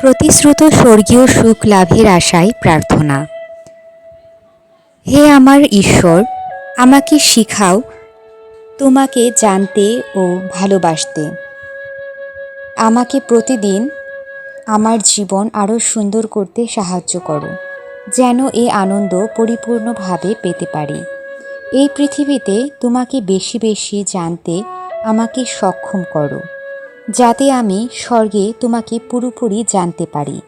প্রতিশ্রুত স্বর্গীয় সুখ লাভের আশায় প্রার্থনা। হে আমার ঈশ্বর, আমাকে শিখাও তোমাকে জানতে ও ভালোবাসতে। আমাকে প্রতিদিন আমার জীবন আরও সুন্দর করতে সাহায্য করো, যেন এ আনন্দ পরিপূর্ণভাবে পেতে পারি। এই পৃথিবীতে তোমাকে বেশি বেশি জানতে আমাকে সক্ষম করো। যাতে আমি স্বর্গে তোমাকে পুরোপুরি জানতে পারি।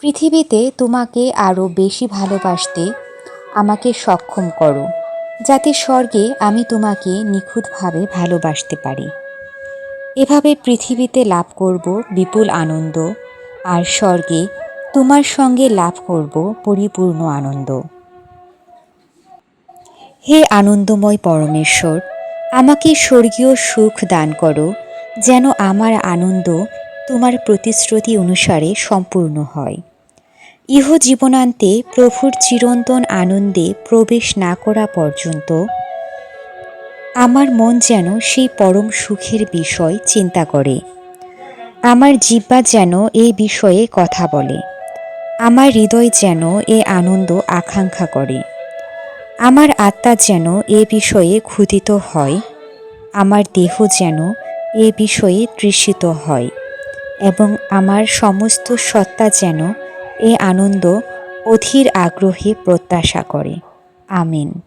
পৃথিবীতে তোমাকে আরও বেশি ভালোবাসতে আমাকে সক্ষম করো, যাতে স্বর্গে আমি তোমাকে নিখুঁতভাবে ভালোবাসতে পারি। এভাবে পৃথিবীতে লাভ করব বিপুল আনন্দ, আর স্বর্গে তোমার সঙ্গে লাভ করব পরিপূর্ণ আনন্দ। হে আনন্দময় পরমেশ্বর, আমাকে স্বর্গীয় সুখ দান করো যেন আমার আনন্দ তোমার প্রতিশ্রুতি অনুসারে সম্পূর্ণ হয়। ইহ জীবনান্তে প্রভুর চিরন্তন আনন্দে প্রবেশ না করা পর্যন্ত আমার মন যেন সেই পরম সুখের বিষয় চিন্তা করে। আমার জিব্বা যেন এই বিষয়ে কথা বলে। আমার হৃদয় যেন এ আনন্দ আকাঙ্ক্ষা করে। আমার আত্মা যেন এ বিষয়ে ক্ষুদিত হয়। আমার দেহ যেন এ বিষয়ে তৃষিত হয় এবং আমার সমস্ত সত্তা যেন এ আনন্দ অধীর আগ্রহে প্রত্যাশা করে। আমিন।